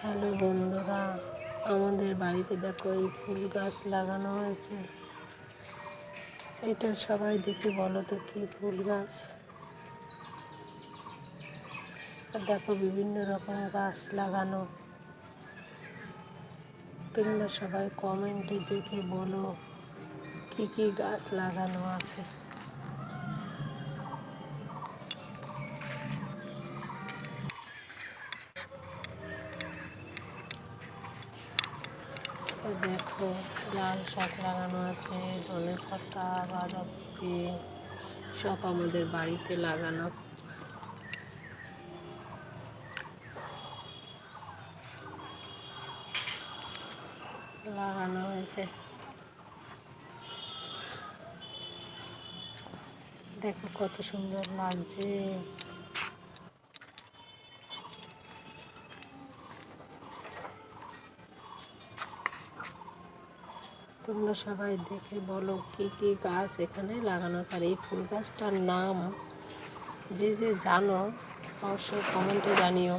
Hello বন্ধুরা, আমাদের বাড়িতে দেখো এই ফুল গাছ লাগানো হয়েছে। এটা সবাই দেখে বলো তো কি ফুল গাছ? আর দেখো বিভিন্ন রকম গাছ লাগানো। তোমরা সবাই কমেন্টে দেখে বলো কি কি গাছ লাগানো আছে। দেখো, লাল শাক লাগানো আছে, ধনে পাতা, বাঁধাকপি, সব আমাদের বাড়িতে লাগানো। লাগানো হয়েছে। দেখো কত সুন্দর লাগছে। তোমরা সবাই দেখে বলো কি কি গাছ এখানে লাগানো আছে। আর এই ফুল গাছটার নাম যে যে জানো অবশ্যই কমেন্টে জানিও।